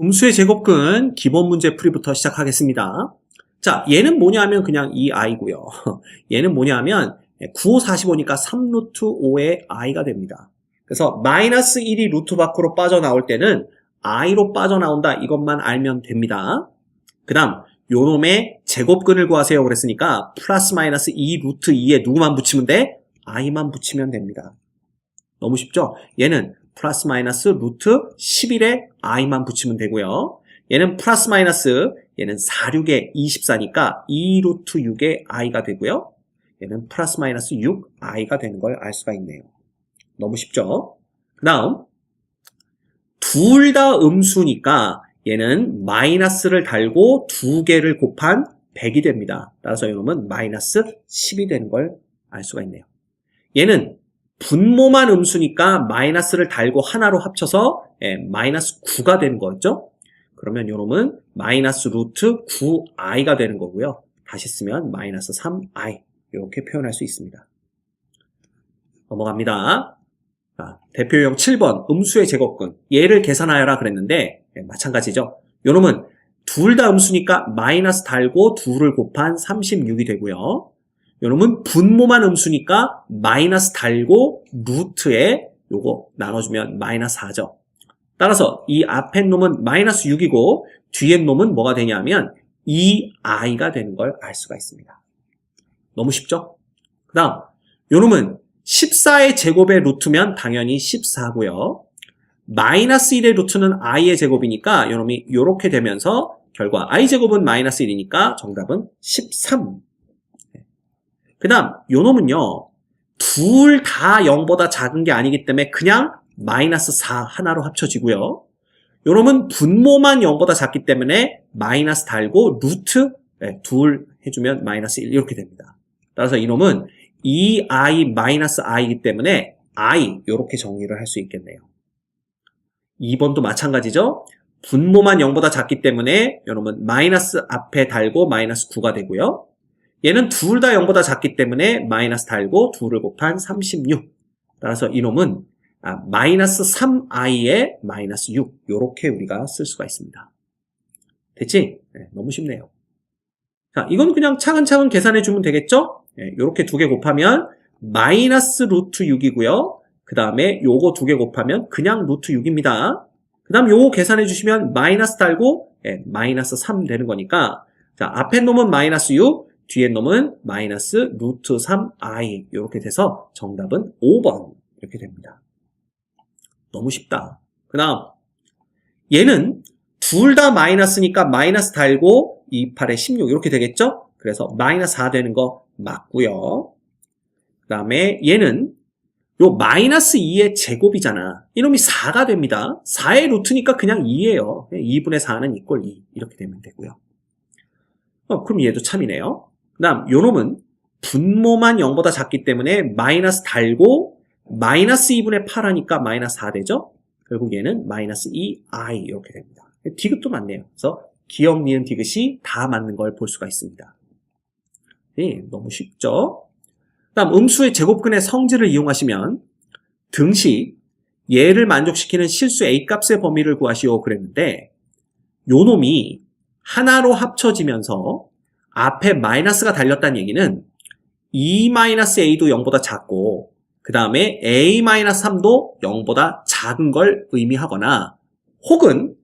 음수의 제곱근 기본 문제 풀이부터 시작하겠습니다. 자, 얘는 뭐냐 하면 그냥 이 i고요. 얘는 뭐냐 하면 9, 5, 45니까 3루트 5의 i가 됩니다. 그래서 마이너스 1이 루트 밖으로 빠져나올 때는 i로 빠져나온다 이것만 알면 됩니다. 그 다음 요놈의 제곱근을 구하세요 그랬으니까 플러스 마이너스 2 루트 2에 누구만 붙이면 돼? i만 붙이면 됩니다. 너무 쉽죠? 얘는 플러스 마이너스 루트 11에 i만 붙이면 되고요. 얘는 플러스 마이너스 얘는 4, 6에 24니까 2 루트 6에 i가 되고요. 얘는 플러스 마이너스 6 i가 되는 걸 알 수가 있네요. 너무 쉽죠? 그 다음 둘 다 음수니까 얘는 마이너스를 달고 두 개를 곱한 100이 됩니다. 따라서 이놈은 마이너스 10이 되는 걸 알 수가 있네요. 얘는 분모만 음수니까 마이너스를 달고 하나로 합쳐서 예, 마이너스 9가 되는 거죠. 그러면 요놈은 마이너스 루트 9i가 되는 거고요. 다시 쓰면 마이너스 3i 이렇게 표현할 수 있습니다. 넘어갑니다. 자, 대표형 7번 음수의 제곱근 얘를 계산하여라 그랬는데 예, 마찬가지죠. 요놈은 둘 다 음수니까 마이너스 달고 2를 곱한 36이 되고요. 요놈은 분모만 음수니까 마이너스 달고 루트에 요거 나눠주면 마이너스 4죠. 따라서 이 앞에 놈은 마이너스 6이고 뒤에 놈은 뭐가 되냐면 2i가 되는 걸 알 수가 있습니다. 너무 쉽죠? 그 다음 요놈은 14의 제곱의 루트면 당연히 14고요. 마이너스 1의 루트는 i의 제곱이니까 요놈이 이렇게 되면서 결과 i 제곱은 마이너스 1이니까 정답은 13. 그 다음 요놈은요. 둘 다 0보다 작은 게 아니기 때문에 그냥 마이너스 4 하나로 합쳐지고요. 요놈은 분모만 0보다 작기 때문에 마이너스 달고 루트 네, 둘 해주면 마이너스 1 이렇게 됩니다. 따라서 이놈은 2i 마이너스 i이기 때문에 i 이렇게 정리를 할 수 있겠네요. 2번도 마찬가지죠. 분모만 0보다 작기 때문에 요놈은 마이너스 앞에 달고 마이너스 9가 되고요. 얘는 둘 다 0보다 작기 때문에 마이너스 달고 2를 곱한 36. 따라서 이놈은 아, 마이너스 3i에 마이너스 6 이렇게 우리가 쓸 수가 있습니다. 됐지? 네, 너무 쉽네요. 자, 이건 그냥 차근차근 계산해 주면 되겠죠? 네, 이렇게 두개 곱하면 마이너스 루트 6이고요. 그 다음에 요거 두 개 곱하면 그냥 루트 6입니다. 그 다음 요거 계산해 주시면 마이너스 달고 네, 마이너스 3 되는 거니까 자 앞에 놈은 마이너스 6, 뒤에 놈은 마이너스 루트 3i 이렇게 돼서 정답은 5번 이렇게 됩니다. 너무 쉽다. 그 다음 얘는 둘 다 마이너스니까 마이너스 달고 2, 8에 16 이렇게 되겠죠? 그래서 마이너스 4 되는 거 맞고요. 그 다음에 얘는 요 마이너스 2의 제곱이잖아. 이놈이 4가 됩니다. 4의 루트니까 그냥 2예요. 2분의 4는 이꼴 2 이렇게 되면 되고요. 어, 그럼 얘도 참이네요. 그 다음 요놈은 분모만 0보다 작기 때문에 마이너스 달고 마이너스 2분의 8 하니까 마이너스 4 되죠? 결국 얘는 마이너스 2i 이렇게 됩니다. 디귿도 맞네요. 그래서 기억, 니은, 디귿이 다 맞는 걸 볼 수가 있습니다. 네, 너무 쉽죠? 다음 음수의 제곱근의 성질을 이용하시면 등식 얘를 만족시키는 실수 A값의 범위를 구하시오 그랬는데 요 놈이 하나로 합쳐지면서 앞에 마이너스가 달렸다는 얘기는 2-a도 0보다 작고 그 다음에 a-3도 0보다 작은 걸 의미하거나 혹은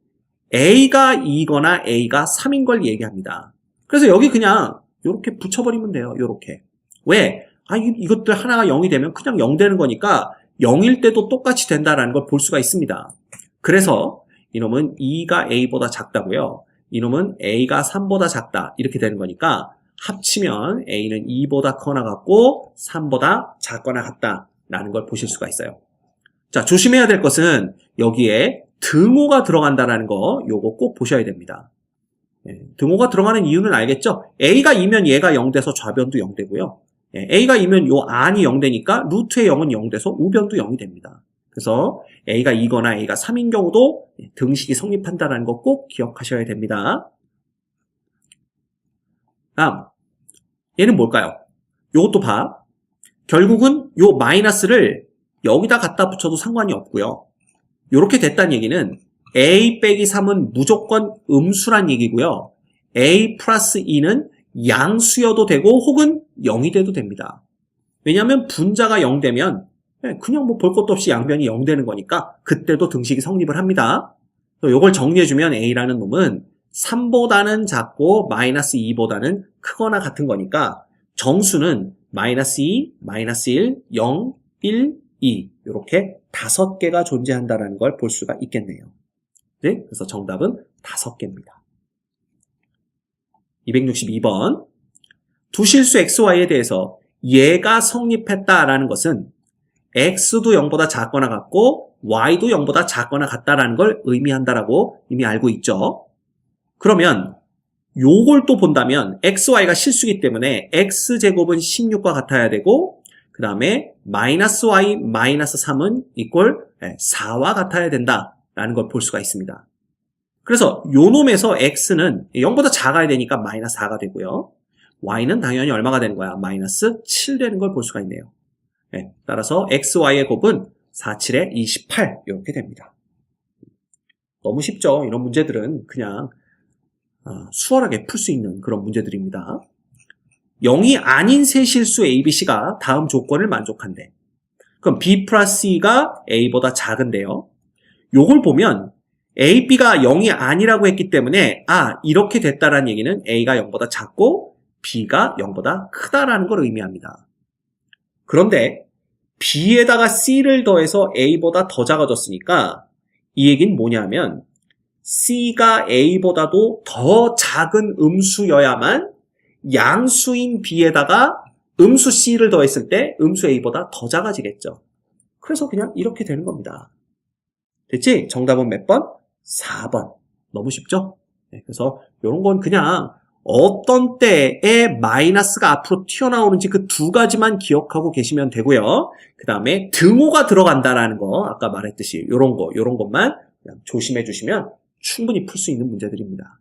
a가 2거나 a가 3인 걸 얘기합니다. 그래서 여기 그냥 이렇게 붙여버리면 돼요. 이렇게. 왜? 아, 이, 것들 하나가 0이 되면 그냥 0 되는 거니까 0일 때도 똑같이 된다라는 걸 볼 수가 있습니다. 그래서 이놈은 2가 a보다 작다고요. 이놈은 a가 3보다 작다 이렇게 되는 거니까 합치면 a는 2보다 커나 같고 3보다 작거나 같다 라는 걸 보실 수가 있어요. 자 조심해야 될 것은 여기에 등호가 들어간다는 거 요거 꼭 보셔야 됩니다. 예, 등호가 들어가는 이유는 알겠죠? a가 2면 얘가 0 돼서 좌변도 0 되고요. 예, a가 2면 요 안이 0 되니까 루트의 0은 0 돼서 우변도 0이 됩니다. 그래서 a가 2거나 a가 3인 경우도 등식이 성립한다는 거 꼭 기억하셔야 됩니다. 다음 얘는 뭘까요? 요것도 봐. 결국은 요 마이너스를 여기다 갖다 붙여도 상관이 없고요. 이렇게 됐다는 얘기는 a 빼기 3은 무조건 음수란 얘기고요. a 플러스 2는 양수여도 되고 혹은 0이 돼도 됩니다. 왜냐하면 분자가 0 되면 예, 그냥 뭐 볼 것도 없이 양변이 0 되는 거니까 그때도 등식이 성립을 합니다. 이걸 정리해주면 a라는 놈은 3보다는 작고 마이너스 2보다는 크거나 같은 거니까 정수는 마이너스 2, 마이너스 1, 0, 1, 2 이렇게 다섯 개가 존재한다는 걸 볼 수가 있겠네요. 네? 그래서 정답은 다섯 개입니다. 262번 두 실수 xy에 대해서 얘가 성립했다라는 것은 x도 0보다 작거나 같고 y도 0보다 작거나 같다라는 걸 의미한다라고 이미 알고 있죠. 그러면 요걸 또 본다면 xy가 실수기 때문에 x제곱은 16과 같아야 되고 그 다음에 마이너스 y 마이너스 3은 이꼴 4와 같아야 된다라는 걸 볼 수가 있습니다. 그래서 요 놈에서 x는 0보다 작아야 되니까 마이너스 4가 되고요. y는 당연히 얼마가 되는 거야? 마이너스 7 되는 걸 볼 수가 있네요. 네, 따라서 xy의 곱은 4, 7에 28 이렇게 됩니다. 너무 쉽죠? 이런 문제들은 그냥 어, 수월하게 풀 수 있는 그런 문제들입니다. 0이 아닌 세 실수 ABC가 다음 조건을 만족한대. 그럼 B 플러스 E가 A보다 작은데요. 요걸 보면 A, B가 0이 아니라고 했기 때문에 아 이렇게 됐다라는 얘기는 A가 0보다 작고 B가 0보다 크다라는 걸 의미합니다. 그런데 B에다가 C를 더해서 A보다 더 작아졌으니까 이 얘기는 뭐냐면 C가 A보다도 더 작은 음수여야만 양수인 B에다가 음수 C를 더했을 때 음수 A보다 더 작아지겠죠. 그래서 그냥 이렇게 되는 겁니다. 됐지? 정답은 몇 번? 4번. 너무 쉽죠? 네, 그래서 이런 건 그냥 어떤 때에 마이너스가 앞으로 튀어나오는지 그 두 가지만 기억하고 계시면 되고요. 그 다음에 등호가 들어간다라는 거 아까 말했듯이 이런 거 이런 것만 조심해 주시면 충분히 풀 수 있는 문제들입니다.